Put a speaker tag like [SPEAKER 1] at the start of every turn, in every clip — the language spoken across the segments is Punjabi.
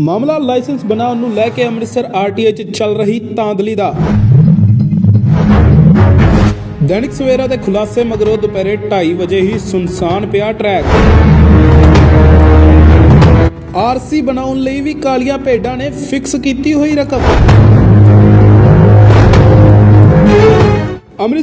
[SPEAKER 1] ਮਾਮਲਾ ਲਾਇਸੈਂਸ ਬਣਾਉਣ ਨੂੰ ਲੈ ਕੇ ਅੰਮ੍ਰਿਤਸਰ ਆਰਟੀਏ 'ਚ ਚੱਲ ਰਹੀ ਤਾਂਦਲੀ ਦਾ। ਦੈਨਿਕ ਸਵੇਰਾ ਦੇ ਖੁਲਾਸੇ ਮਗਰੋਂ ਦੁਪਹਿਰੇ 2:30 ਵਜੇ ਹੀ ਸੁਨਸਾਨ ਪਿਆ ਟਰੈਕ। ਆਰਸੀ ਬਣਾਉਣ ਲਈ ਵੀ ਕਾਲੀਆਂ ਭੇਡਾਂ ਨੇ ਫਿਕਸ ਕੀਤੀ ਹੋਈ ਰਕਮ।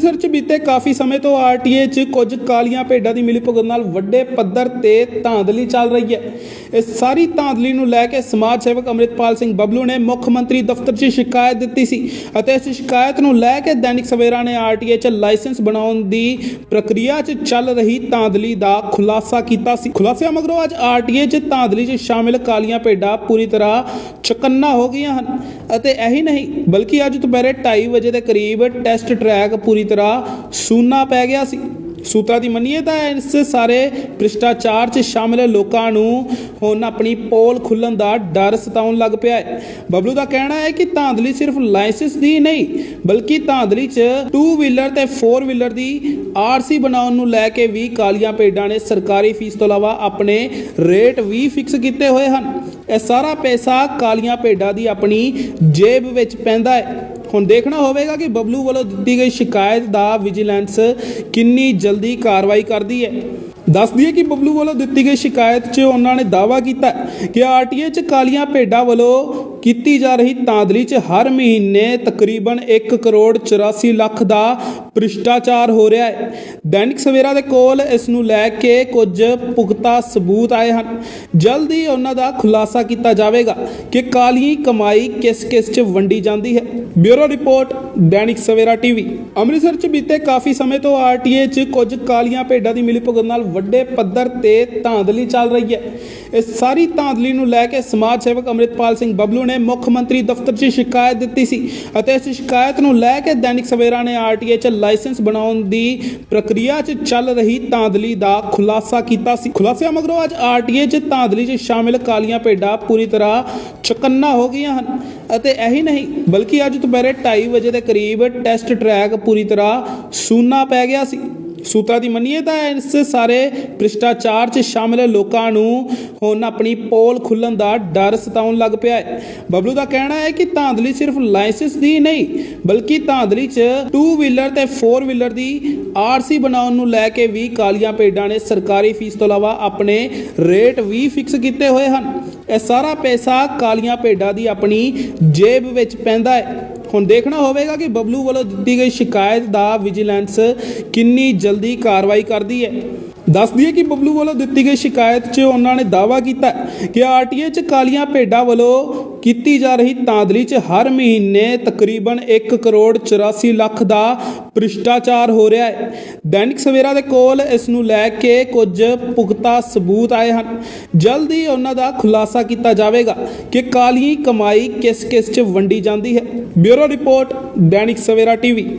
[SPEAKER 1] ਅੰਮ੍ਰਿਤਸਰ 'ਚ ਬੀਤੇ ਕਾਫੀ ਸਮੇਂ ਤੋਂ ਆਰਟੀਏ 'ਚ ਕੁਝ ਕਾਲੀਆਂ ਭੇਡਾਂ ਦੀ ਮਿਲੀਭਗਤ ਨਾਲ ਵੱਡੇ ਪੱਧਰ ਤੇ ਧਾਂਦਲੀ ਚੱਲ ਰਹੀ ਹੈ। ਇਸ ਸਾਰੀ ਧਾਂਦਲੀ ਨੂੰ ਲੈ ਕੇ ਸਮਾਜ ਸੇਵਕ ਅੰਮ੍ਰਿਤਪਾਲ ਸਿੰਘ ਬਬਲੂ ਨੇ ਮੁੱਖ ਮੰਤਰੀ ਦਫ਼ਤਰ 'ਚ ਸ਼ਿਕਾਇਤ ਦਿੱਤੀ ਸੀ ਅਤੇ ਇਸ ਸ਼ਿਕਾਇਤ ਨੂੰ ਲੈ ਕੇ ਦੈਨਿਕ ਸਵੇਰਾ ਨੇ ਆਰਟੀਏ 'ਚ ਲਾਇਸੈਂਸ ਬਣਾਉਣ ਦੀ ਪ੍ਰਕਿਰਿਆ 'ਚ ਚੱਲ ਰਹੀ ਧਾਂਦਲੀ ਦਾ ਖੁਲਾਸਾ ਕੀਤਾ ਸੀ। ਖੁਲਾਸਿਆਂ ਮਗਰੋਂ ਅੱਜ ਆਰਟੀਏ 'ਚ ਧਾਂਦਲੀ 'ਚ ਸ਼ਾਮਿਲ ਕਾਲੀਆਂ ਭੇਡਾਂ ਪੂਰੀ ਤਰ੍ਹਾਂ ਚਕੰਨਾ ਹੋ ਗਈਆਂ ਹਨ ਅਤੇ ਇਹੀ ਨਹੀਂ, ਬਲਕਿ ਅੱਜ ਦੁਪਹਿਰੇ 2:30 ਵਜੇ ਦੇ ਕਰੀਬ ਟੈਸਟ ਟਰੈਕ ਪੂਰੀ ਤਰ੍ਹਾਂ ਸੂਨਾ ਪੈ ਗਿਆ ਸੀ। ਸੂਤਰਾਂ ਦੀ ਮੰਨੀਏ ਤਾਂ ਇਸ ਸਾਰੇ ਭ੍ਰਿਸ਼ਟਾਚਾਰ 'ਚ ਸ਼ਾਮਿਲ ਲੋਕਾਂ ਨੂੰ ਹੁਣ ਆਪਣੀ ਪੋਲ ਖੁੱਲਣ ਦਾ ਡਰ ਸਤਾਉਣ ਲੱਗ ਪਿਆ ਹੈ। ਬਬਲੂ ਦਾ ਕਹਿਣਾ ਹੈ ਕਿ ਧਾਂਦਲੀ ਸਿਰਫ ਲਾਇਸੈਂਸ ਦੀ ਨਹੀਂ, ਬਲਕਿ ਧਾਂਦਲੀ 'ਚ 2 ਵੀਲਰ ਤੇ 4 ਵੀਲਰ ਦੀ ਆਰਸੀ ਬਣਾਉਣ ਨੂੰ ਲੈ ਕੇ ਵੀ ਕਾਲੀਆਂ ਭੇਡਾਂ ਨੇ ਸਰਕਾਰੀ ਫੀਸ ਤੋਂ ਇਲਾਵਾ ਆਪਣੇ ਰੇਟ ਵੀ ਫਿਕਸ ਕੀਤੇ ਹੋਏ ਹਨ। ਇਹ ਸਾਰਾ ਪੈਸਾ ਕਾਲੀਆਂ ਭੇਡਾਂ ਦੀ ਆਪਣੀ ਜੇਬ ਵਿੱਚ ਪੈਂਦਾ ਹੈ। ਹੁਣ ਦੇਖਣਾ ਹੋਵੇਗਾ ਕਿ ਬਬਲੂ ਵੱਲੋਂ ਦਿੱਤੀ ਗਈ ਸ਼ਿਕਾਇਤ ਦਾ ਵਿਜੀਲੈਂਸ ਕਿੰਨੀ ਜਲਦੀ ਕਾਰਵਾਈ ਕਰਦੀ ਹੈ। ਦੱਸ ਦਈਏ ਕਿ ਬਬਲੂ ਵੱਲੋਂ ਦਿੱਤੀ ਗਈ ਸ਼ਿਕਾਇਤ 'ਚ ਉਹਨਾਂ ਨੇ ਦਾਅਵਾ ਕੀਤਾ ਕਿ ਆਰਟੀਏ 'ਚ ਕਾਲੀਆਂ ਭੇਡਾਂ ਵੱਲੋਂ ਕੀਤੀ ਜਾ ਰਹੀ ਤਾਂਦਲੀ 'ਚ ਹਰ ਮਹੀਨੇ ਤਕਰੀਬਨ 1 ਕਰੋੜ 84 ਲੱਖ ਦਾ ਭ੍ਰਿਸ਼ਟਾਚਾਰ ਹੋ ਰਿਹਾ ਹੈ। ਦੈਨਿਕ ਸਵੇਰਾ ਦੇ ਕੋਲ ਇਸ ਨੂੰ ਲੈ ਕੇ ਕੁਝ ਪੁਖਤਾ ਸਬੂਤ ਆਏ ਹਨ। ਜਲਦੀ ਉਹਨਾਂ ਦਾ ਖੁਲਾਸਾ ਕੀਤਾ ਜਾਵੇਗਾ ਕਿ ਕਾਲੀ ਕਮਾਈ ਕਿਸ ਕਿਸ 'ਚ ਵੰਡੀ ਜਾਂਦੀ ਹੈ। Bureau report, Dainik Savera TV. Amritsar 'ਚ ਬੀਤੇ ਕਾਫੀ ਸਮੇਂ ਤੋਂ ਆਰਟੀਏ 'ਚ ਕੁਝ ਕਾਲੀਆਂ ਭੇਡਾਂ ਦੀ ਮਿਲੀਭਗਤ ਨਾਲ ਵੱਡੇ ਪੱਧਰ ਤੇ ਧਾਂਦਲੀ ਚੱਲ ਰਹੀ ਹੈ। ਇਸ ਸਾਰੀ ਧਾਂਦਲੀ ਨੂੰ ਲੈ ਕੇ ਸਮਾਜ ਸੇਵਕ ਅੰਮ੍ਰਿਤਪਾਲ ਸਿੰਘ ਬਬਲੂ ਨੇ ਮੁੱਖ ਮੰਤਰੀ ਦਫ਼ਤਰ 'ਚ ਸ਼ਿਕਾਇਤ ਦਿੱਤੀ ਸੀ ਅਤੇ ਇਸ ਸ਼ਿਕਾਇਤ ਨੂੰ ਲੈ ਕੇ ਦੈਨਿਕ ਸਵੇਰਾ ਨੇ ਆਰਟੀਏ 'ਚ ਲਾਇਸੈਂਸ ਬਣਾਉਣ ਦੀ ਪ੍ਰਕਿਰਿਆ 'ਚ ਚੱਲ ਰਹੀ ਧਾਂਦਲੀ ਦਾ ਖੁਲਾਸਾ ਕੀਤਾ ਸੀ। ਖੁਲਾਸਿਆਂ ਮਗਰੋਂ ਅੱਜ ਆਰਟੀਏ 'ਚ ਧਾਂਦਲੀ 'ਚ ਸ਼ਾਮਿਲ ਕਾਲੀਆਂ ਭੇਡਾਂ ਪੂਰੀ ਤਰ੍ਹਾਂ ਚਕੰਨਾ ਹੋ ਗਈਆਂ ਹਨ ਅਤੇ ਇਹੀ ਨਹੀਂ, ਬਲਕਿ ਅੱਜ ਦੁਪਹਿਰੇ 2:30 ਵਜੇ ਦੇ ਕਰੀਬ ਟੈਸਟ ਟਰੈਕ ਪੂਰੀ ਤਰ੍ਹਾਂ ਸੂਨਾ ਪੈ ਗਿਆ ਸੀ। ਸੂਤਰਾਂ ਦੀ ਮੰਨੀਏ ਤਾਂ ਇਸ ਸਾਰੇ ਭ੍ਰਿਸ਼ਟਾਚਾਰ 'ਚ ਸ਼ਾਮਿਲ ਲੋਕਾਂ ਨੂੰ ਹੁਣ ਆਪਣੀ ਪੋਲ ਖੁੱਲਣ ਦਾ ਡਰ ਸਤਾਉਣ ਲੱਗ ਪਿਆ ਹੈ। ਬਬਲੂ ਦਾ ਕਹਿਣਾ ਹੈ ਕਿ ਧਾਂਦਲੀ ਸਿਰਫ ਲਾਇਸੈਂਸ ਦੀ ਨਹੀਂ, ਬਲਕਿ ਧਾਂਦਲੀ 'ਚ 2 ਵੀਲਰ ਤੇ 4 ਵੀਲਰ ਦੀ ਆਰਸੀ ਬਣਾਉਣ ਨੂੰ ਲੈ ਕੇ ਵੀ ਕਾਲੀਆਂ ਭੇਡਾਂ ਨੇ ਸਰਕਾਰੀ ਫੀਸ ਤੋਂ ਇਲਾਵਾ ਆਪਣੇ ਰੇਟ ਵੀ ਫਿਕਸ ਕੀਤੇ ਹੋਏ ਹਨ। ਇਹ ਸਾਰਾ ਪੈਸਾ ਕਾਲੀਆਂ ਭੇਡਾਂ ਦੀ ਆਪਣੀ ਜੇਬ ਵਿੱਚ ਪੈਂਦਾ ਹੈ। ਹੁਣ ਦੇਖਣਾ ਹੋਵੇਗਾ ਕਿ ਬਬਲੂ ਵੱਲੋਂ ਦਿੱਤੀ ਗਈ ਸ਼ਿਕਾਇਤ ਦਾ ਵਿਜੀਲੈਂਸ ਕਿੰਨੀ ਜਲਦੀ ਕਾਰਵਾਈ ਕਰਦੀ ਹੈ। ਦੱਸ ਦਈਏ ਕਿ ਬਬਲੂ ਵੱਲੋਂ ਦਿੱਤੀ ਗਈ ਸ਼ਿਕਾਇਤ 'ਚ ਉਹਨਾਂ ਨੇ ਦਾਅਵਾ ਕੀਤਾ ਕਿ ਆਰਟੀਏ 'ਚ ਕਾਲੀਆਂ ਭੇਡਾਂ ਵੱਲੋਂ ਕੀਤੀ ਜਾ ਰਹੀ ਤਾਂਦਲੀ 'ਚ ਹਰ ਮਹੀਨੇ ਤਕਰੀਬਨ 1 ਕਰੋੜ 84 ਲੱਖ ਦਾ ਭ੍ਰਿਸ਼ਟਾਚਾਰ ਹੋ ਰਿਹਾ ਹੈ। ਦੈਨਿਕ ਸਵੇਰਾ ਦੇ ਕੋਲ ਇਸ ਨੂੰ ਲੈ ਕੇ ਕੁਝ ਪੁਖਤਾ ਸਬੂਤ ਆਏ ਹਨ। ਜਲਦੀ ਉਹਨਾਂ ਦਾ ਖੁਲਾਸਾ ਕੀਤਾ ਜਾਵੇਗਾ ਕਿ ਕਾਲੀ ਕਮਾਈ ਕਿਸ ਕਿਸ 'ਚ ਵੰਡੀ ਜਾਂਦੀ ਹੈ। Bureau report, Dainik Savera TV.